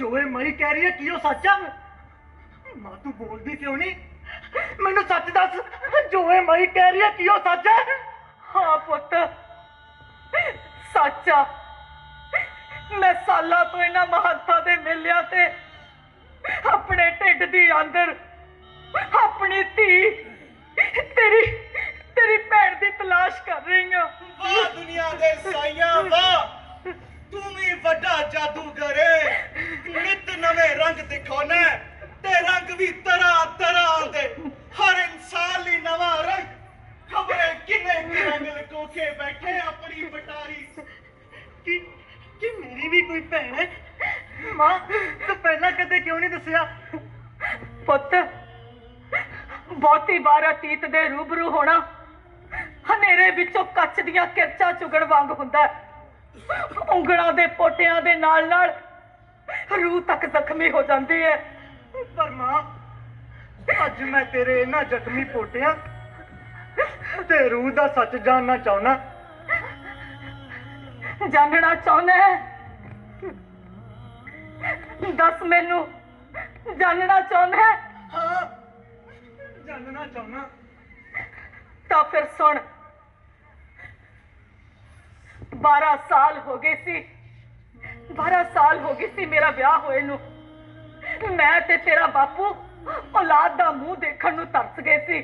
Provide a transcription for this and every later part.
ਜੋ ਇਹ ਮਈ ਕਹਿ ਰਹੀ ਹੈ, ਕੀ ਉਹ ਸੱਚ ਆ? ਮਾਂ ਤੂੰ ਬੋਲਦੀ ਕਿਉਂ ਨਹੀਂ? ਮੈਨੂੰ ਸੱਚ ਦੱਸ ਜੋ ਇਹ ਮਈ ਕਹਿ ਰਹੀ ਹੈ, ਕੀ ਉਹ ਸੱਚ ਹੈ ਹਾਂ ਪੁੱਤ, ਸੱਚਾ ਮੈਂ ਸਾਲਾਂ ਤੋਂ ਇਹਨਾਂ ਮਹੰਤਾਂ ਦੇ ਮੇਲਿਆਂ ਤੇ ਆਪਣੇ ਢਿੱਡ ਦੀ ਅੰਦਰ ਆਪਣੀ ਧੀ, ਤੇਰੀ ਤੇਰੀ ਭੈਣ ਦੀ ਤਲਾਸ਼ ਕਰ ਰਹੀ ਹਾਂ। ਵਾਹ ਦੁਨੀਆ ਦੇ ਸਾਈਆਂ, ਵਾਹ। ਤੂੰ ਵੀ ਵੱਡਾ ਜਾਦੂਗਰ ਏ। ਨਿਤ ਨਵੇਂ ਰੰਗ ਦਿਖਾਉਣਾ ਤੇ ਰੰਗ ਵੀ ਤਰ੍ਹਾਂ ਤਰ੍ਹਾਂ ਦੇ ਹਰ ਇਨਸਾਨ ਲਈ ਨਵਾਂ ਰੰਗ। ਖਬਰੇ ਕਿੰਨੇ ਕੁ ਰੰਗ ਲਕੋ ਕੇ ਬੈਠੇ ਆਪਣੀ ਬਟਾਰੀ ਕੀ ਕੀ ਮੇਰੀ ਵੀ ਕੋਈ ਭੈਣ ਹੈ? ਮਾਂ, ਤੂੰ ਪਹਿਲਾਂ ਕਦੇ ਕਿਉਂ ਨਹੀਂ ਦੱਸਿਆ? ਪੁੱਤ, ਬਹੁਤੀ ਵਾਰ ਅਤੀਤ ਦੇ ਰੂਬਰੂ ਹੋਣਾ। ਹਨੇਰੇ ਵਿੱਚੋਂ ਕੱਚ ਦੀਆਂ ਕਿਰਚਾਂ ਚੁਗਣ ਵਾਂਗ ਹੁੰਦਾ ਹੈ। ਉਂਗਲਾਂ ਦੇ ਪੋਟਿਆਂ ਦੇ ਨਾਲ ਨਾਲ ਰੂਹ ਤੱਕ ਜ਼ਖਮੀ ਹੋ ਜਾਂਦੀ ਹੈ ਪਰ ਮਾਂ ਅੱਜ ਮੈਂ ਤੇਰੇ ਇਹਨਾਂ ਜ਼ਖਮੀ ਪੋਟਿਆਂ ਤੇ ਰੂਹ ਦਾ ਸੱਚ ਜਾਣਨਾ ਚਾਹੁੰਦਾ। ਜਾਣਨਾ ਚਾਹੁੰਦਾ ਦੱਸ ਮੈਨੂੰ ਜਾਣਨਾ ਚਾਹੁੰਦਾ ਹੈ ਹਾਂ ਜਾਣਨਾ ਚਾਹੁੰਦਾ। ਤਾਂ ਫਿਰ ਸੁਣ 12 ਸਾਲ ਹੋ ਗਏ ਸੀ 12 ਸਾਲ ਹੋ ਗਏ ਸੀ ਮੇਰਾ ਵਿਆਹ ਹੋਏ ਨੂੰ ਮੈਂ ਤੇ ਤੇਰਾ ਬਾਪੂ ਔਲਾਦ ਦਾ ਮੂੰਹ ਦੇਖਣ ਨੂੰ ਤਰਸ ਗਏ ਸੀ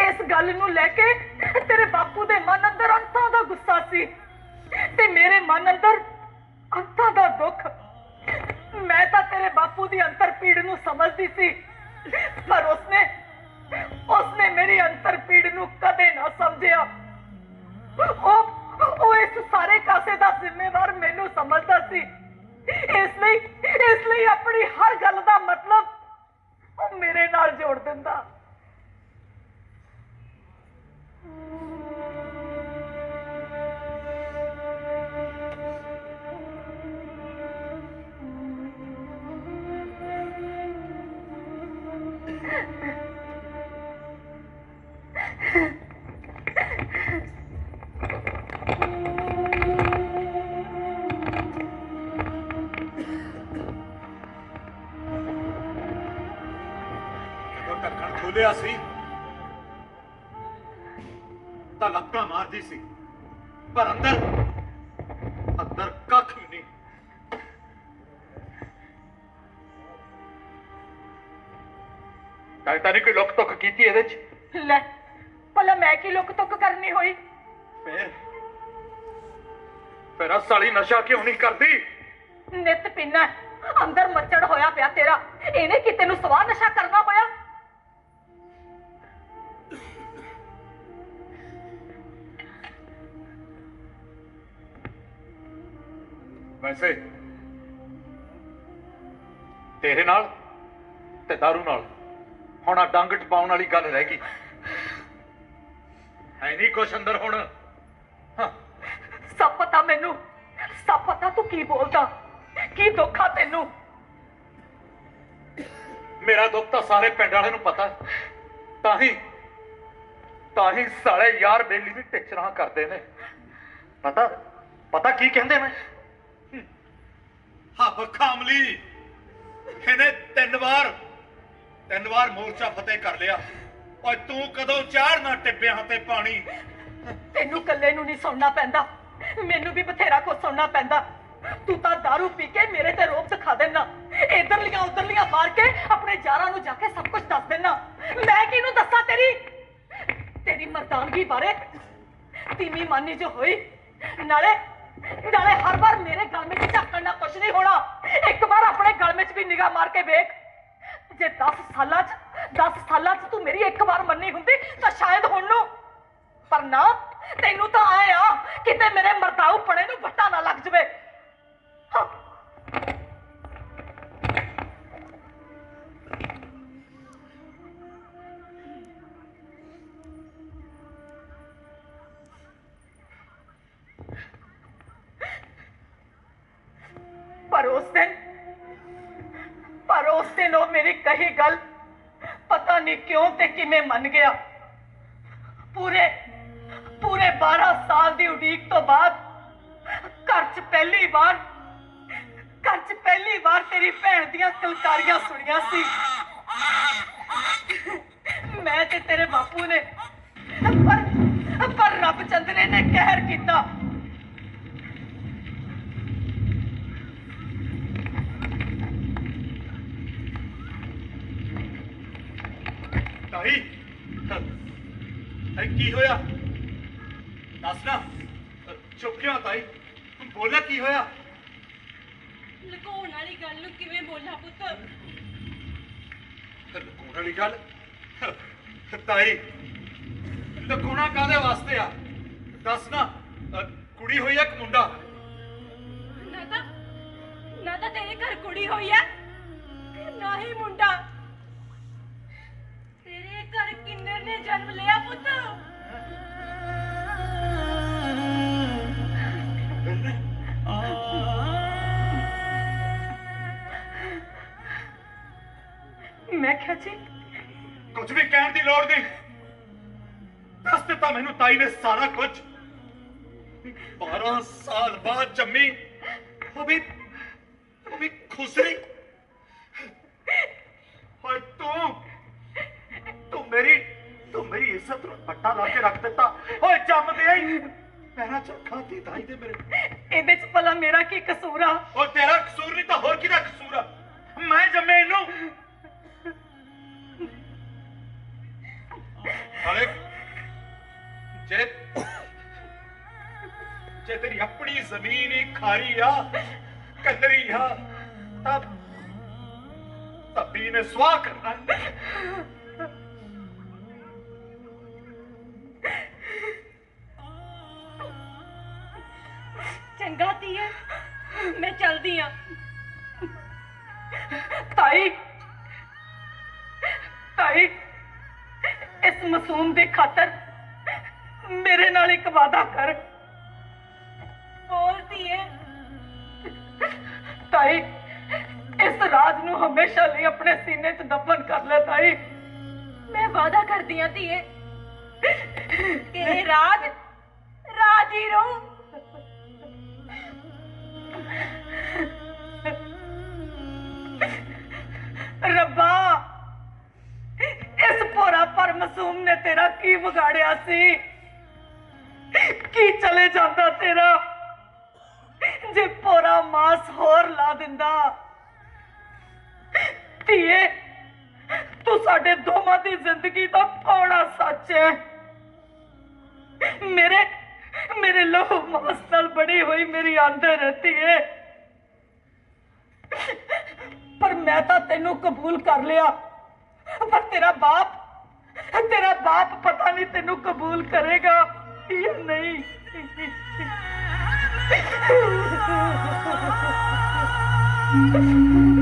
ਇਸ ਗੱਲ ਨੂੰ ਲੈ ਕੇ ਤੇਰੇ ਬਾਪੂ ਦੇ ਮਨ ਅੰਦਰ ਅੰਤਾਂ ਦਾ ਗੁੱਸਾ ਸੀ ਤੇ ਮੇਰੇ ਮਨ ਅੰਦਰ ਅੰਤਾਂ ਦਾ ਦੁੱਖ ਮੈਂ ਤਾਂ ਤੇਰੇ ਬਾਪੂ ਦੀ ਅੰਤਰ ਪੀੜ ਨੂੰ ਸਮਝਦੀ ਸੀ ਪਰ ਉਸਨੇ ਉਸਨੇ ਮੇਰੀ ਅੰਤਰ ਪੀੜ ਨੂੰ ਕਦੇ ਨਾ ਸਮਝਿਆ ਉਹ ਉਹ ਇਸ ਸਾਰੇ ਕਾਸੇ ਦਾ ਜ਼ਿੰਮੇਵਾਰ ਮੈਨੂੰ ਸਮਝਦਾ ਸੀ। ਇਸ ਲਈ ਇਸ ਲਈ ਆਪਣੀ ਹਰ ਗੱਲ ਦਾ ਮਤਲਬ ਉਹ ਮੇਰੇ ਨਾਲ ਜੋੜ ਦਿੰਦਾ। ਤਾਂ ਤਾਂ ਨਹੀਂ ਕੋਈ ਲੁੱਕ ਤੁੱਕ ਕੀਤੀ ਇਹਦੇ ਚ? ਲੈ ਭਲਾ ਮੈਂ ਕੀ ਲੁੱਕ ਤੁੱਕ ਕਰਨੀ ਹੋਈ? ਫੇਰ? ਫਿਰ ਆਹ ਸਾਲੀ ਨਸ਼ਾ ਕਿਉਂ ਨਹੀਂ ਕਰਦੀ? ਨਿਤ ਪਿੰਨਾ ਅੰਦਰ ਮੱਚੜ ਹੋਇਆ ਪਿਆ ਤੇਰਾ। ਇਹਨੇ ਕਿਤੇ ਨੂੰ ਸਵਾਹ ਨਸ਼ਾ ਕਰਨਾ ਹੋਇਆ? ਵੈਸੇ ਤੇਰੇ ਨਾਲ ਤੇ ਦਾਰੂ ਨਾਲ। ਹੁਣ ਆ ਡੰਗ ਟਪਾਉਣ ਵਾਲੀ ਗੱਲ ਰਹਿ ਗਈ। ਹੈ ਨਹੀਂ ਕੁਛ ਅੰਦਰ ਹੁਣ। ਹਾਂ। ਸਭ ਪਤਾ ਮੈਨੂੰ। ਸਭ ਪਤਾ ਤੂੰ ਕੀ ਬੋਲਦਾ। ਕੀ ਦੁੱਖ ਆ ਤੈਨੂੰ। ਮੇਰਾ ਦੁੱਖ ਤਾਂ ਸਾਰੇ ਪਿੰਡ ਵਾਲਿਆਂ ਨੂੰ ਪਤਾ। ਤਾਂ ਹੀ ਤਾਂ ਹੀ ਸਾਲੇ ਯਾਰ ਬੇਲੀ ਵੀ ਟਿਚਰਾਂ ਕਰਦੇ ਨੇ। ਪਤਾ ਪਤਾ ਕੀ ਕਹਿੰਦੇ ਨੇ? ਹਾਂ ਬਖਾਮਲੀ ਇਹਨੇ ਤਿੰਨ ਵਾਰ ਤਿੰਨ ਵਾਰ ਮੋਰਚਾ ਫਤਿਹ ਕਰ ਲਿਆ। ਓਏ ਤੂੰ ਕਦੋਂ ਚਾੜਨਾ ਟਿੱਬਿਆਂ ਤੇ ਪਾਣੀ। ਤੈਨੂੰ ਕੱਲੇ ਨੂੰ ਨਹੀਂ ਸੁਣਨਾ ਪੈਂਦਾ। ਮੈਨੂੰ ਵੀ ਬਥੇਰਾ ਕੁਝ ਸੁਣਨਾ ਪੈਂਦਾ। ਤੂੰ ਤਾਂ दारू ਪੀ ਕੇ ਮੇਰੇ ਤੇ ਰੋਬ ਦਿਖਾ ਦੇਣਾ ਇਧਰਲੀਆਂ, ਉਧਰਲੀਆਂ ਮਾਰ ਕੇ ਆਪਣੇ ਯਾਰਾਂ ਨੂੰ ਜਾ ਕੇ ਸਭ ਕੁਝ ਦੱਸ ਦੇਣਾ ਮੈਂ ਕਿਹਨੂੰ ਦੱਸਾਂ ਤੇਰੀ? ਤੇਰੀ ਮਰਦਾਨਗੀ ਬਾਰੇ ਤੀਵੀਂ ਮਾਨੀ ਜੋ ਹੋਈ। ਨਾਲੇ ਨਾਲੇ ਹਰ ਵਾਰ ਮੇਰੇ ਗਲ ਵਿੱਚ ਝਾਕਣ ਨਾਲ ਕੁਝ ਨਹੀਂ ਹੋਣਾ। ਇੱਕ ਵਾਰ ਆਪਣੇ ਗਲ ਵਿੱਚ ਵੀ ਨਿਗਾਹ ਮਾਰ ਕੇ ਵੇਖ। ਜੇ 10 ਸਾਲਾਂ 'ਚ 10 ਸਾਲਾਂ 'ਚ ਤੂੰ ਮੇਰੀ ਇੱਕ ਵਾਰ ਮੰਨੀ ਹੁੰਦੀ, ਤਾਂ ਸ਼ਾਇਦ ਹੁਣ ਨੂੰ। ਪਰ ਨਾ, ਤੈਨੂੰ ਤਾਂ ਆਏ ਆ, ਕਿਤੇ ਮੇਰੇ ਮਰਦਾਉ ਪਣੇ ਨੂੰ ਵੱਟਾ ਨਾ ਲੱਗ ਜਵੇ। ਤੇ ਗਿਆ। ਪੂਰੇ ਪੂਰੇ 12 ਸਾਲ ਦੀ ਉਡੀਕ ਤੋਂ ਬਾਅਦ ਘਰ 'ਚ ਪਹਿਲੀ ਵਾਰ, ਘਰ 'ਚ ਪਹਿਲੀ ਵਾਰ ਤੇਰੀ ਭੈਣ ਦੀਆਂ ਕਲਕਾਰੀਆਂ ਸੁਣੀਆਂ ਸੀ। ਮੈਂ ਤੇ ਤੇਰੇ ਬਾਪੂ ਨੇ, ਪਰ ਪਰ ਰੱਬ ਚੰਦਰੇ ਨੇ ਕਹਿਰ ਕੀਤਾ। ਤਾਈ ਤਾਈ ਕੀ ਹੋਇਆ? ਦੱਸ ਨਾ। ਚੁੱਪ ਕਿਉਂ ਆ ਤਾਈ? ਬੋਲਿਆ ਕੀ ਹੋਇਆ? ਲੁਕਾਉਣ ਵਾਲੀ ਗੱਲ ਨੂੰ ਕਿਵੇਂ ਬੋਲਾਂ ਪੁੱਤ? ਲੁਕਾਉਣ ਵਾਲੀ ਗੱਲ? ਤਾਈ ਲੁਕਾਉਣਾ ਕਾਦੇ ਵਾਸਤੇ ਆ? ਦੱਸ ਨਾ। ਕੁੜੀ ਹੋਈ ਆ ਕਿ ਮੁੰਡਾ। ਨਾ ਤਾਂ ਨਾ ਤਾਂ ਤੇਰੇ ਘਰ ਕੁੜੀ ਹੋਈ ਆ ਨਾ ਹੀ ਮੁੰਡਾ। ਤੇਰੇ ਘਰ ਨੇ ਜਨਮ ਲਿਆ ਪੁੱਤ। ਮੈਂ ਕਿਹਾ ਜੀ ਕੁਝ ਵੀ ਕਹਿਣ ਦੀ ਲੋੜ ਨਹੀਂ। ਦੱਸ ਦਿੱਤਾ ਮੈਨੂੰ ਤਾਈ ਨੇ ਸਾਰਾ ਕੁਝ। 12 ਸਾਲ ਬਾਅਦ ਜੰਮੀ, ਉਹ ਵੀ ਉਹ ਵੀ ਖੁਸਰੀ। ਓਏ ਤੂੰ ਤੂੰ ਮੇਰੀ ਨੂੰ ਪੱਟਾ ਲਾ ਕੇ ਰੱਖ ਦਿੱਤਾ। ਓਏ ਜੰਮਦੇ ਹੀ ਪੈਰਾਂ ਚ ਖਾਤੀ ਤਾਈ ਦੇ ਮੇਰੇ। ਇਹਦੇ ਚ ਭਲਾ ਮੇਰਾ ਕੀ ਕਸੂਰ ਆ? ਉਹ ਤੇਰਾ ਕਸੂਰ ਨਹੀਂ ਤਾਂ ਹੋਰ ਕਿਹਦਾ ਕਸੂਰ ਆ? ਮੈਂ ਜੰਮੇ ਇਹਨੂੰ। ਹਲੇ ਜੇ ਜੇ ਤੇਰੀ ਆਪਣੀ ਜ਼ਮੀਨ ਹੀ ਖਾਰੀ ਆ ਕੰਦਰੀ ਆ ਤਾਂ ਤੱਬੀ ਨੇ ਸਵਾਹ ਕਰਨਾ। ਤਾਈ ਇਸ ਮਾਸੂਮ ਦੇ ਖਾਤਰ ਮੇਰੇ ਨਾਲ ਇੱਕ ਵਾਅਦਾ ਕਰ। ਬੋਲ ਧੀਏ। ਤਾਈ, ਇਸ ਰਾਜ ਨੂੰ ਹਮੇਸ਼ਾ ਲਈ ਆਪਣੇ ਸੀਨੇ 'ਚ ਦਫਨ ਕਰ ਲੈ ਤਾਈ। ਮੈਂ ਵਾਅਦਾ ਕਰਦੀ ਆ ਧੀਏ। ਇਹ ਰਾਜ ਰਾਜ ਹੀ ਰਹੂ। ਮਾਸੂਮ ਨੇ ਤੇਰਾ ਕੀ ਵਿਗਾੜਿਆ ਸੀ? ਕੀ ਚਲੇ ਜਾਂਦਾ ਤੇਰਾ? ਜੇ ਭੋਰਾ ਮਾਸ ਹੋਰ ਲਾ ਦਿੰਦਾ। ਧੀਏ, ਤੂੰ ਸਾਡੇ ਦੋਵਾਂ ਦੀ ਜ਼ਿੰਦਗੀ ਦਾ ਕੌੜਾ ਸੱਚ ਹੈ ਮੇਰੇ ਮੇਰੇ ਲਹੂ ਮਾਸ ਨਾਲ ਬਣੀ ਹੋਈ ਮੇਰੀ ਆਂਦਰ ਰਹਤੀ ਹੈ ਪਰ ਮੈਂ ਤਾਂ ਤੈਨੂੰ ਕਬੂਲ ਕਰ ਲਿਆ। ਪਰ ਤੇਰਾ ਬਾਪ ਤੇਰਾ ਬਾਪ ਪਤਾ ਨਹੀਂ ਤੈਨੂੰ ਕਬੂਲ ਕਰੇਗਾ ਜਾਂ ਨਹੀਂ। ਗੱਲ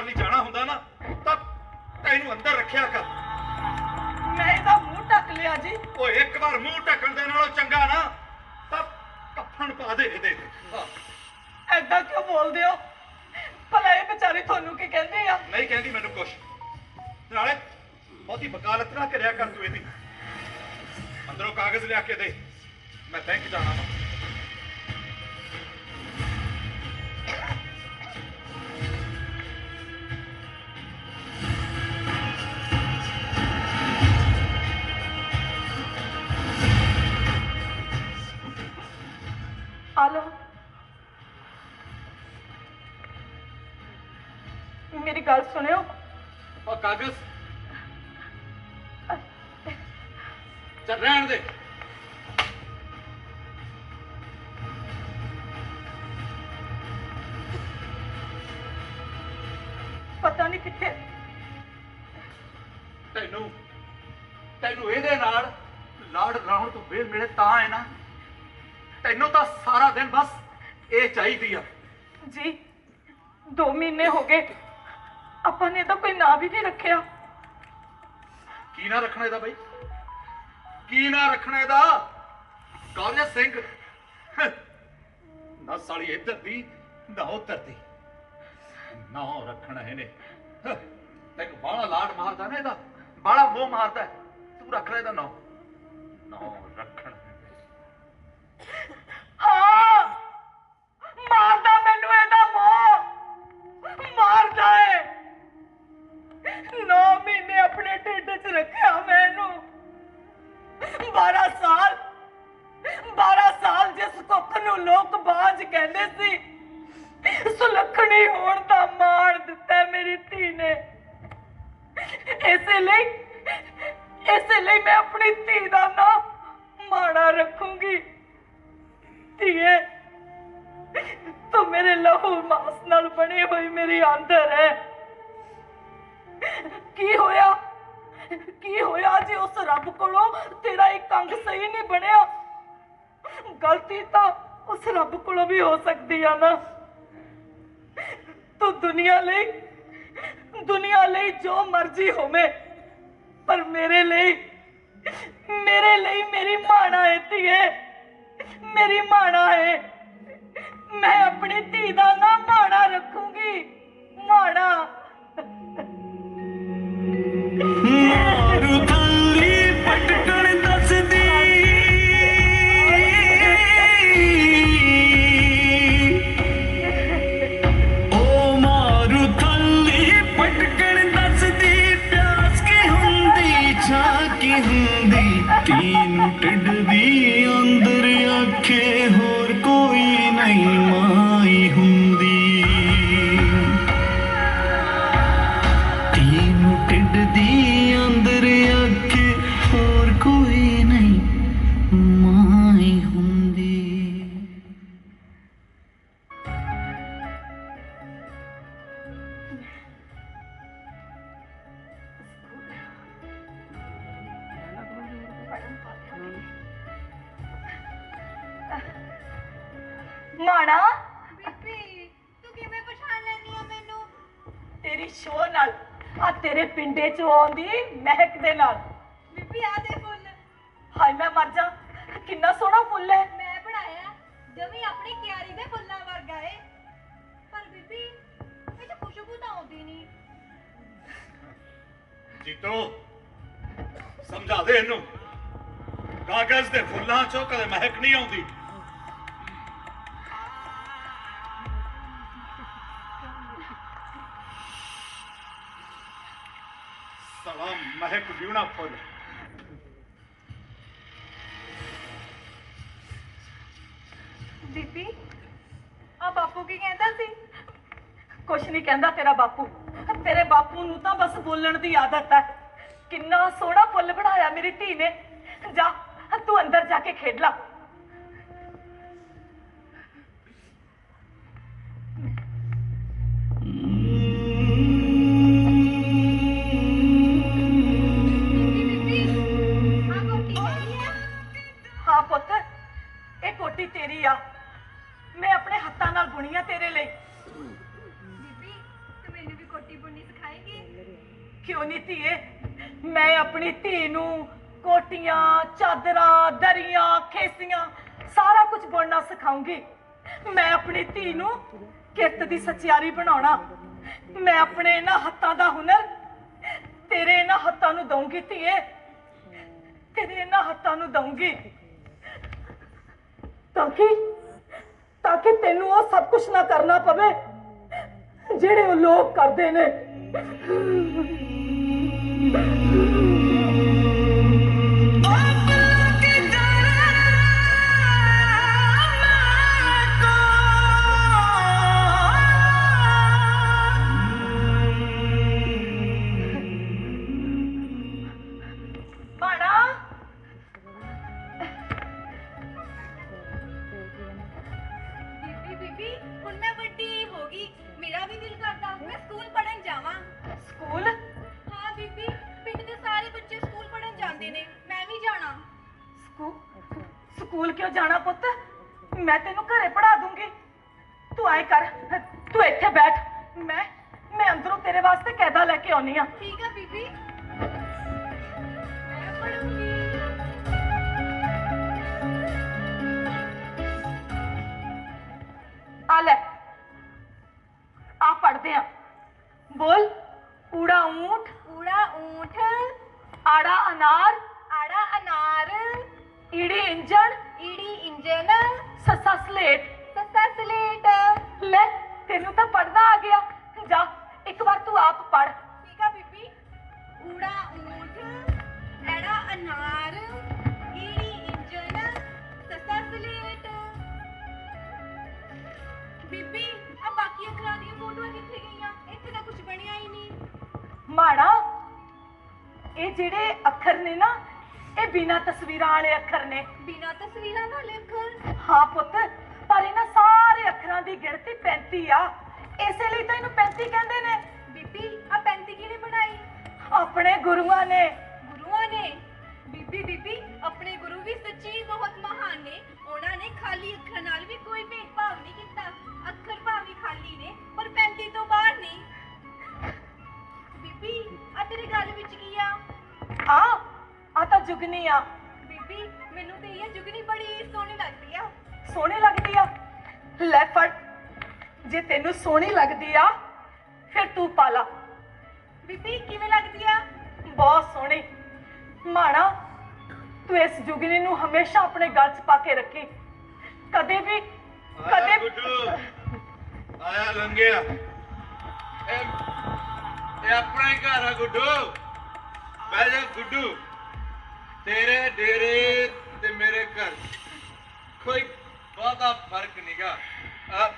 ਘਰ ਲਈ ਜਾਣਾ ਹੁੰਦਾ ਨਾ ਤਾਂ ਤੈਨੂੰ ਅੰਦਰ ਰੱਖਿਆ ਕਰ। ਮੈਂ ਇਹਦਾ ਮੂੰਹ ਢੱਕ ਲਿਆ ਜੀ। ਓਏ ਇੱਕ ਵਾਰ ਮੂੰਹ ਢੱਕਣ ਦੇ ਨਾਲੋਂ ਚੰਗਾ ਨਾ ਤਾਂ ਕੱਫਣ ਪਾ ਦੇ ਇਹਦੇ ਤੇ। ਐਦਾਂ ਕਿਉਂ ਬੋਲਦੇ ਹੋ? ਭਲਾ ਇਹ ਵਿਚਾਰੀ ਤੁਹਾਨੂੰ ਕੀ ਕਹਿੰਦੀ ਆ? ਨਹੀਂ ਕਹਿੰਦੀ ਮੈਨੂੰ ਕੁਛ। ਨਾਲੇ ਬਹੁਤੀ ਵਕਾਲਤ ਨਾ ਕਰਿਆ ਕਰ ਤੂੰ ਇਹਦੀ। ਅੰਦਰੋਂ ਕਾਗਜ਼ ਲਿਆ ਕੇ ਦੇ। ਮੈਂ ਬੈਂਕ ਜਾਣਾ ਵਾ। ਗੱਲ ਸੁਣਿਓ। ਉਹ ਕਾਗਜ਼। ਚੱਲ ਰਹਿਣ ਦੇ। ਪਤਾ ਨਹੀਂ ਕਿੱਥੇ। ਤੈਨੂੰ ਤੈਨੂੰ ਇਹਦੇ ਨਾਲ ਲਾੜ ਲਾਉਣ ਤੋਂ ਵੇਲ ਮਿਲੇ ਤਾਂ ਹੈ ਨਾ। ਤੈਨੂੰ ਤਾਂ ਸਾਰਾ ਦਿਨ ਬਸ ਇਹ ਚਾਹੀਦੀ ਆ। ਜੀ 2 ਮਹੀਨੇ ਹੋ ਗਏ। ਆਪਾਂ ਨੇ ਤਾਂ ਕੋਈ ਨਾਂ ਵੀ ਨਹੀਂ ਰੱਖਿਆ। ਕੀ ਨਾ ਰੱਖਣਾ ਇਹਦਾ ਬਈ? ਕੀ ਨਾ ਰੱਖਣਾ ਇਹਦਾ? ਕਾਲਜ ਸਿੰਘ। ਨਾ ਸਾਲੀ ਇੱਧਰ ਦੀ ਨਾ ਉੱਧਰ ਦੀ। ਨਾ ਰੱਖਣਾ ਇਹਨੇ। ਤੈਨੂੰ ਬਾਹਲਾ ਲਾਡ ਮਾਰਦਾ ਨਾ ਇਹਦਾ। ਬਾਹਲਾ ਮੋਹ ਮਾਰਦਾ। ਤੂੰ ਰੱਖ ਲੈ ਇਹਦਾ ਨਾਂ। ਨਾ ਰੱਖਣਾ ਹਾਂ। ਮਾਰਦਾ ਮੈਨੂੰ ਇਹਦਾ ਮੋਹ। ਮਾਰਦਾ 9 ਮਹੀਨੇ ਆਪਣੇ ਢਿੱਡ 'ਚ ਰੱਖਿਆ ਮੈਨੂੰ। 12 ਸਾਲ 12 ਸਾਲ ਜਿਸ ਕੁੱਖ ਨੂੰ ਲੋਕ ਬਾਝ ਕਹਿੰਦੇ ਸੀ, ਸੁਲੱਖਣੀ ਹੋਣ ਦਾ ਮਾਣ ਦਿੱਤਾ ਮੇਰੀ ਧੀ ਨੇ। ਇਸੇ ਲਈ ਇਸੇ ਲਈ ਮੈਂ ਆਪਣੀ ਧੀ ਦਾ ਨਾਂ ਮਾੜਾ ਰੱਖੂੰਗੀ। ਧੀਏ, ਤੂੰ ਮੇਰੇ ਲਹੂ ਮਾਸ ਨਾਲ ਬਣੀ ਹੋਈ ਮੇਰੀ ਅੰਦਰ ਹੈ। ਕੀ ਹੋਇਆ? ਕੀ ਹੋਇਆ ਜੇ ਉਸ ਰੱਬ ਕੋਲੋਂ ਤੇਰਾ ਇੱਕ ਅੰਗ ਸਹੀ ਨਹੀਂ ਬਣਿਆ? ਗਲਤੀ ਤਾਂ ਉਸ ਰੱਬ ਕੋਲੋਂ ਵੀ ਹੋ ਸਕਦੀ ਆ ਨਾ। ਤੂੰ ਦੁਨੀਆ ਲਈ ਦੁਨੀਆ ਲਈ ਜੋ ਮਰਜ਼ੀ ਹੋਵੇ ਢਿੱਡ ਦੀ ਅੰਦਰ ਚ ਆਉਂਦੀ ਮਹਿਕ ਦੇ ਨਾਲ। ਬੀਬੀ ਆ ਦੇ ਫੁੱਲ। ਹਾਏ ਮੈਂ ਮਰ ਜਾ। ਕਿੰਨਾ ਸੋਹਣਾ ਫੁੱਲ ਹੈ। ਮੈਂ ਬਣਾਇਆ। ਜਮੀ ਆਪਣੀ ਕਿਆਰੀ ਦੇ ਫੁੱਲਾਂ ਵਰਗਾ ਏ। ਪਰ ਬੀਬੀ ਇਹ ਤਾਂ ਖੁਸ਼ਬੂ ਤਾਂ ਆਉਂਦੀ ਨਹੀਂ। ਜੀਤੋ ਸਮਝਾ ਦੇ ਇਹਨੂੰ। ਕਾਗਜ਼ ਦੇ ਫੁੱਲਾਂ ਚੋਂ ਕਦੇ ਮਹਿਕ ਨਹੀਂ ਆਉਂਦੀ। ਮਹਿਕ ਫੁੱਲ ਬੀਬੀ ਆ ਬਾਪੂ ਕੀ ਕਹਿੰਦਾ ਸੀ? ਕੁਛ ਨਹੀਂ ਕਹਿੰਦਾ ਤੇਰਾ ਬਾਪੂ। ਤੇਰੇ ਬਾਪੂ ਨੂੰ ਤਾਂ ਬਸ ਬੋਲਣ ਦੀ ਆਦਤ ਹੈ। ਕਿੰਨਾ ਸੋਹਣਾ ਫੁੱਲ ਬਣਾਇਆ ਮੇਰੀ ਧੀ ਨੇ। ਜਾ, ਤੂੰ ਅੰਦਰ ਜਾ ਕੇ ਖੇਡ ਲਾ। ਤਾਂ ਕਿ ਤਾਂ ਕਿ ਤੈਨੂੰ ਉਹ ਸਭ ਕੁਝ ਨਾ ਕਰਨਾ ਪਵੇ, ਜਿਹੜੇ ਉਹ ਲੋਕ ਕਰਦੇ ਨੇ। ਸਕੂਲ ਕਿਉਂ ਜਾਣਾ ਪੁੱਤ? ਮੈਂ ਤੈਨੂੰ ਘਰੇ ਪੜਾ ਦੂੰਗੀ। ਤੂੰ ਆਏ ਕਰ ਤੂੰ ਇੱਥੇ ਬੈਠ। ਮੈਂ ਮੈਂ ਅੰਦਰੋਂ ਤੇਰੇ ਵਾਸਤੇ ਕਾਇਦਾ ਲੈ ਕੇ ਆਉਣੀ ਆ। ਠੀਕ ਆ ਬੀਬੀ। ਮੈਂ ਪੜੂੰਗੀ ਆ ਲੈ। ਆ ਪੜਦੇ ਆ। ਬੋਲ। ਊੜਾ ਊਂਠ। ਊੜਾ ਊਂਠ। ਆੜਾ ਅਨਾਰ। ਈੜੀ ਇੰਜਣ ਈੜੀ ਇੰਜਨ ਸੱਸਾ ਸਲੇਟ। ਸੱਸਾ ਸਲੇਟ। ਲੈ ਤੈਨੂੰ ਤਾਂ ਪੜਦਾ ਆ ਗਿਆ। ਜਾ ਇੱਕ ਵਾਰ ਤੂੰ ਆਪ ਪੜ ਠੀਕ ਆ ਬੀਬੀ। ਊੜਾ ਊਂਠ ਐੜਾ ਅਨਾਰ ਈੜੀ ਇੰਜਨ ਸੱਸਾ ਸਲੇਟ। ਬੀਬੀ ਆ ਬਾਕੀ ਅੱਖਰਾਂ ਦੀਆਂ ਫੋਟੋਆਂ ਕਿੱਥੇ ਗਈਆਂ? ਇੱਥੇ ਤਾਂ ਕੁਝ ਬਣਿਆ ਹੀ ਨਹੀਂ। ਮਾੜਾ ਇਹ ਜਿਹੜੇ ਅੱਖਰ ਨੇ ਨਾ ਇਹ ਬਿਨਾ ਤਸਵੀਰਾਂ ਵਾਲੇ ਅੱਖਰ ਨੇ। ਬਿਨਾਂ ਤਸਵੀਰਾਂ ਨਾਲ ਲਿਖ ਹਾਂ ਪੁੱਤ ਪਰ ਇਹਨਾਂ ਸਾਰੇ ਅੱਖਰਾਂ ਦੀ ਗਿਣਤੀ 35 ਆ। ਇਸੇ ਲਈ ਤਾਂ ਇਹਨੂੰ 35 ਕਹਿੰਦੇ ਨੇ। ਬੀਬੀ ਆ 35 ਕਿਹਨੇ ਬਣਾਈ? ਆਪਣੇ ਗੁਰੂਆਂ ਨੇ। ਗੁਰੂਆਂ ਨੇ? ਬੀਬੀ ਬੀਬੀ ਆਪਣੇ ਗੁਰੂ ਵੀ ਸੱਚੀ ਬਹੁਤ ਮਹਾਨ ਨੇ। ਉਹਨਾਂ ਨੇ ਖਾਲੀ ਅੱਖਰਾਂ ਨਾਲ ਵੀ ਕੋਈ ਭੇਦਭਾਵ ਜੁਗਨੀ ਆ। ਬੀਬੀ ਮੈਨੂੰ ਤੇ ਇਹ ਜੁਗਨੀ ਬੜੀ ਸੋਹਣੀ ਲੱਗਦੀ ਆ। ਸੋਹਣੀ ਲੱਗਦੀ ਆ? ਲੈ ਫੜ। ਜੇ ਤੈਨੂੰ ਸੋਹਣੀ ਲੱਗਦੀ ਆ ਫਿਰ ਤੂੰ ਪਾ ਲਾ ਬੀਬੀ ਕਿਵੇਂ ਲੱਗਦੀ ਆ? ਬਹੁਤ ਸੋਹਣੀ। ਮਾਣਾ ਤੂੰ ਇਸ ਜੁਗਨੀ ਨੂੰ ਹਮੇਸ਼ਾ ਆਪਣੇ ਗਲ 'ਚ ਪਾ ਕੇ ਰੱਖੀ। ਕਦੇ ਵੀ ਕਦੇ ਆਇਆ ਲੰਘਿਆ। ਇਹ ਇਹ ਆਪਣਾ ਹੀ ਘਰ ਆ ਗੁੱਡੂ। ਬਹਿ ਜਾ ਗੁੱਡੂ। ਤੇਰੇ ਡੇਰੇ ਤੇ ਮੇਰੇ ਘਰ। ਕੋਈ ਬਹੁਤਾ ਫ਼ਰਕ ਨਹੀਂਗਾ ਆ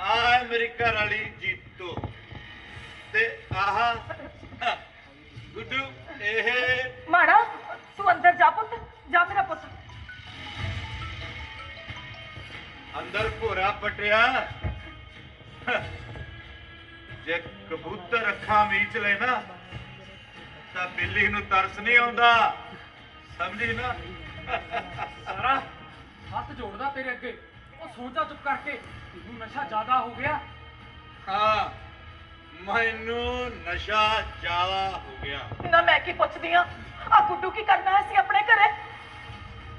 ਆ ਮੇਰੀ ਘਰ ਵਾਲੀ ਜੀਤੋ। ਤੇ ਆਹ ਗੁੱਡੂ ਇਹ ਮਾਣਾ ਤੂੰ ਅੰਦਰ ਜਾ ਪੁੱਤ ਜਾ ਮੇਰਾ ਪੁੱਤ। ਅੰਦਰ ਭੋਰਾ ਪਟਿਆ। ਜੇ ਕਬੂਤਰ ਅੱਖਾਂ ਮੀਚ ਲੈ ਨਾ ਤਾਂ ਬਿੱਲੀ ਨੂੰ ਤਰਸ ਨਹੀਂ ਆਉਂਦਾ। ਸਮਝੀ ਨਾ। ਸਾਰਾ ਹੱਥ ਜੋੜਦਾ ਤੇਰੇ ਅੱਗੇ। ਉਹ ਸੋਚਾ ਚੁੱਪ ਕਰਕੇ ਤੈਨੂੰ ਨਸ਼ਾ ਜ਼ਿਆਦਾ ਹੋ ਗਿਆ। ਹਾਂ ਮੈਨੂੰ ਨਸ਼ਾ ਜ਼ਿਆਦਾ ਹੋ ਗਿਆ। ਨਾ ਮੈਂ ਕੀ ਪੁੱਛਦੀ ਆ? ਆ ਗੁੱਡੂ ਕੀ ਕਰਨਾ ਸੀ ਆਪਣੇ ਘਰੇ?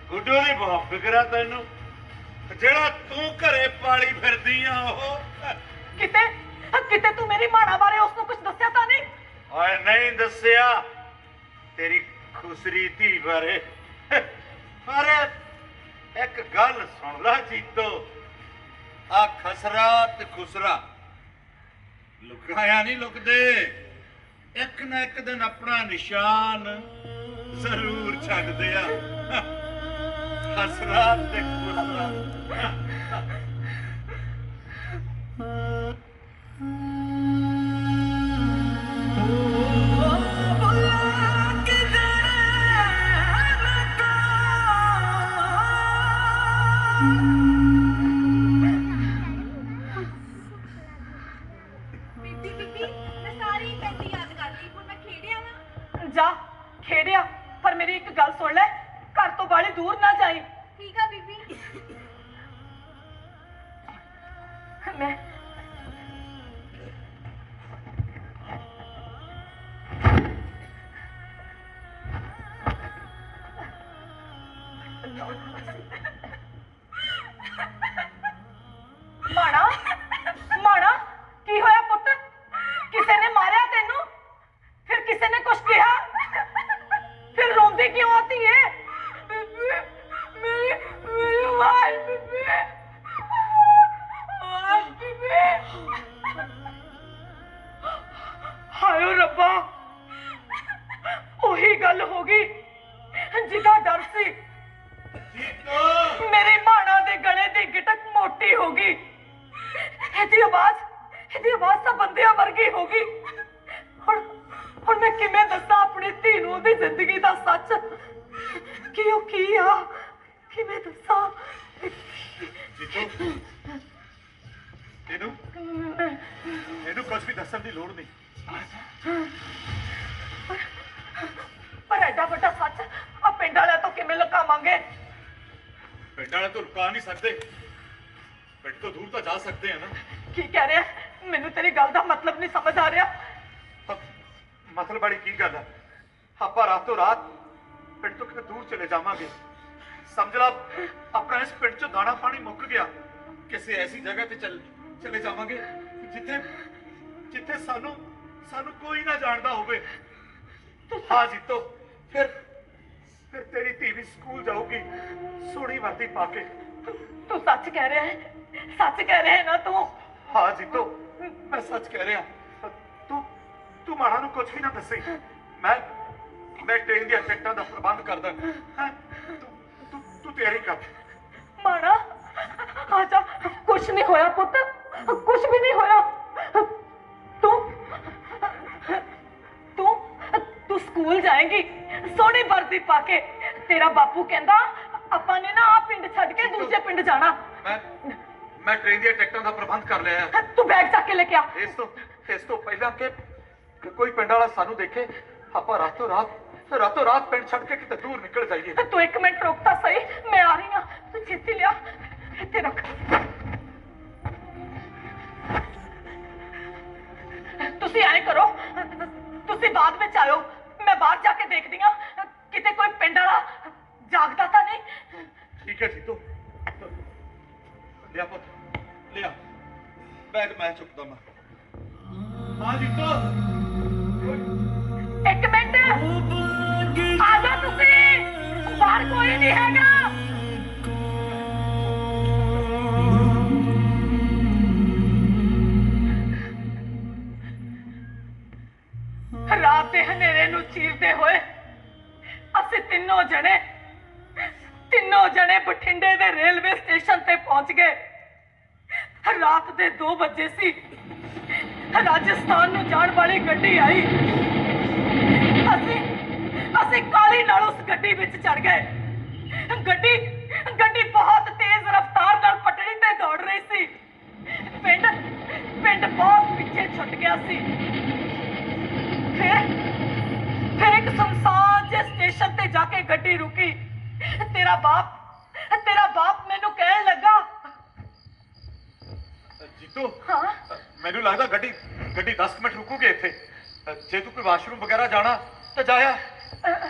ਗੁੱਡੂ ਦੀ ਬਹੁਤ ਫਿਕਰ ਆ ਤੈਨੂੰ। ਜਿਹੜਾ ਤੂੰ ਘਰੇ ਪਾਲੀ ਫਿਰਦੀ ਆ ਉਹ। ਕਿਤੇ? ਕਿਤੇ ਤੂੰ ਮੇਰੀ ਮਾਣਾ ਬਾਰੇ ਉਸ ਨੂੰ ਕੁਝ ਦੱਸਿਆ ਤਾਂ ਨਹੀਂ? ਓਏ ਨਹੀਂ ਦੱਸਿਆ। ਤੇਰੀ ਖੁਸਰੀ ਧੀ ਬਾਰੇ। ਪਰ ਇੱਕ ਗੱਲ ਸੁਣ ਲੈ ਜੀਤੋ। ਆ ਖਸਰਾ ਤੇ ਖੁਸਰਾ। ਲੁਕਾਇਆ ਨਹੀਂ ਲੁਕਦੇ। ਇੱਕ ਨਾ ਇੱਕ ਦਿਨ ਆਪਣਾ ਨਿਸ਼ਾਨ ਜ਼ਰੂਰ ਛੱਡਦੇ ਆ। ਖਸਰਾ ਤੇ ਖੁਸਰਾ। Thank you. ਪਰ ਐਡਾ ਵੱਡਾ ਸੱਚ ਆ ਪਿੰਡ ਵਾਲਿਆਂ ਤੋਂ ਕਿਵੇਂ ਲੁਕਾਵਾਂਗੇ? ਪਿੰਡ ਵਾਲੇ ਤੋਂ ਲੁਕਾ ਨਹੀਂ ਸਕਦੇ। ਪਿੰਡ ਤੋਂ ਦੂਰ ਤਾਂ ਜਾ ਸਕਦੇ ਆ ਨਾ। ਕੀ ਕਹਿ ਰਿਹਾ? ਮੈਨੂੰ ਤੇਰੀ ਗੱਲ ਦਾ ਮਤਲਬ ਨਹੀਂ ਸਮਝ ਆ ਰਿਹਾ। ਮਤਲਬ ਵਾਲੀ ਕੀ ਗੱਲ ਹੈ ਆਪਾਂ ਰਾਤੋਂ ਰਾਤ ਪਿੰਡ ਤੋਂ ਕਿਤੇ ਦੂਰ ਚਲੇ ਜਾਵਾਂਗੇ। ਸਮਝ ਲਾ ਆਪਣਾ ਇਸ ਪਿੰਡ ਚੋਂ ਦਾਣਾ ਪਾਣੀ ਮੁੱਕ ਗਿਆ। ਕਿਸੇ ਐਸੀ ਜਗ੍ਹਾ ਤੇ ਚੱਲ ਚਲੇ ਜਾਵਾਂਗੇ ਜਿੱਥੇ ਜਿੱਥੇ ਸਾਨੂੰ ਸਾਨੂੰ ਕੋਈ ਨਾ ਜਾਣਦਾ ਹੋਵੇ। ਹਾਂ ਜੀਤੋ। ਫਿਰ ਫਿਰ ਤੇਰੀ ਧੀ ਵੀ ਸਕੂਲ ਜਾਊਗੀ। ਸੋਹਣੀ ਵਰਦੀ ਪਾ ਕੇ। ਤੂੰ ਸੱਚ ਕਹਿ ਰਿਹਾ ਹੈ? ਸੱਚ ਕਹਿ ਰਿਹਾ ਹੈ ਨਾ ਤੂੰ? ਹਾਂ ਜੀਤੋ ਮੈਂ ਸੱਚ ਕਹਿ ਰਿਹਾ। ਤੂੰ ਤੂੰ ਮਾੜਾ ਨੂੰ ਕੁਝ ਵੀ ਨਾ ਦੱਸੀ। ਮੈਂ ਮੈਂ ਟ੍ਰੇਨ ਦੀਆਂ ਟਿਕਟਾਂ ਦਾ ਪ੍ਰਬੰਧ ਕਰਦਾ? ਤੂੰ ਤੂੰ ਤੂੰ ਤਿਆਰੀ ਕਰ। ਮਾਣਾ ਆ ਜਾ ਕੁਛ ਨਹੀਂ ਹੋਇਆ ਪੁੱਤ। ਕੁਛ ਵੀ ਨਹੀਂ ਹੋਇਆ। ਸਕੂਲ ਜਾਏਂਗੀ ਸੋਹਣੀ ਵਰਦੀ ਪਾ ਕੇ। ਤੇਰਾ ਬਾਪੂ ਕਹਿੰਦਾ ਆਪਾਂ ਨੇ ਨਾ ਆ ਪਿੰਡ ਛੱਡ ਕੇ ਦੂਜੇ ਪਿੰਡ ਜਾਣਾ। ਮੈਂ ਮੈਂ ਟ੍ਰੇਨ ਦੀਆਂ ਟਿਕਟਾਂ ਦਾ ਪ੍ਰਬੰਧ ਕਰ ਲਿਆ ਹੈ। ਤੂੰ ਬੈਗ ਚੱਕ ਕੇ ਲੈ ਕੇ ਆ। ਇਸ ਤੋਂ ਇਸ ਤੋਂ ਪਹਿਲਾਂ ਕਿ ਕਿ ਕੋਈ ਪਿੰਡ ਵਾਲਾ ਸਾਨੂੰ ਦੇਖੇ ਆਪਾਂ ਰਾਤੋਂ ਰਾਤ ਰਾਤੋਂ ਰਾਤ ਪਿੰਡ ਛੱਡ ਕੇ ਕਿਤੇ ਦੂਰ ਨਿਕਲ ਜਾਈਏ। ਤੂੰ ਇੱਕ ਮਿੰਟ ਰੁਕ ਤਾਂ ਸਹੀ ਮੈਂ ਆ ਰਹੀ ਹਾਂ। ਤੂੰ ਛੇਤੀ ਲਿਆ ਇੱਥੇ ਰੱਖ। ਤੁਸੀਂ ਐਂ ਕਰੋ ਤੁਸੀਂ ਬਾਅਦ ਵਿੱਚ ਆਇਓ। ਮੈਂ ਬਾਹਰ ਜਾ ਕੇ ਦੇਖਦੀ ਹਾਂ। ਕਿਤੇ ਕੋਈ ਪਿੰਡ ਵਾਲਾ ਜਾਗਦਾ ਤਾਂ ਨਹੀਂ। ਠੀਕ ਹੈ ਜੀਤੋ। ਲਿਆ ਪੁੱਤ ਲਿਆ। ਬੈਗ ਮੈਂ ਚੁੱਕਦਾ ਮੈਂ ਹਾਂ ਜੀਤੋ। ਇੱਕ ਮਿੰਟ। ਆ ਜਾਓ ਤੁਸੀਂ। ਬਾਹਰ ਕੋਈ ਨਹੀਂ ਹੈਗਾ। ਰਾਤ ਹਨੇਰੇ ਨੂੰ ਚੀਰਦੇ ਹੋਏ ਅਸੀਂ ਤਿੰਨੋਂ ਜਣੇ ਤਿੰਨੋਂ ਜਣੇ ਬਠਿੰਡੇ ਦੇ ਰੇਲਵੇ ਸਟੇਸ਼ਨ ਤੇ ਪਹੁੰਚ ਗਏ। ਰਾਤ ਦੇ 2 ਵਜੇ ਸੀ। ਰਾਜਸਥਾਨ ਨੂੰ ਜਾਣ ਵਾਲੀ ਗੱਡੀ ਆਈ। ਅਸੀਂ ਅਸੀਂ ਕਾਲੀ ਨਾਲ ਉਸ ਗੱਡੀ ਵਿੱਚ ਚੜ ਗਏ। ਗੱਡੀ ਗੱਡੀ ਬਹੁਤ ਤੇਜ਼ ਰਫ਼ਤਾਰ ਨਾਲ ਪਟੜੀ ਤੇ ਦੌੜ ਰਹੀ ਸੀ। ਪਿੰਡ ਪਿੰਡ ਬਹੁਤ ਪਿੱਛੇ ਛੁੱਟ ਗਿਆ ਸੀ। ਫਿਰ ਫਿਰ ਇੱਕ ਸੁਨਸਾਨ ਜਿਹੇ ਸਟੇਸ਼ਨ ਤੇ ਜਾ ਕੇ ਗੱਡੀ ਰੁਕੀ ਤੇਰਾ ਬਾਪ ਤੇਰਾ ਬਾਪ ਮੈਨੂੰ ਕਹਿਣ ਲੱਗਾ। ਜੀਤੋ ਹਾਂ? ਮੈਨੂੰ ਲੱਗਦਾ ਗੱਡੀ ਗੱਡੀ 10 ਮਿੰਟ ਰੁਕੂਗੀ ਇੱਥੇ। ਜੇ ਤੂੰ ਕੋਈ ਵਾਸ਼ਰੂਮ ਵਗੈਰਾ ਜਾਣਾ ਤਾਂ ਜਾਇਆ ਅ,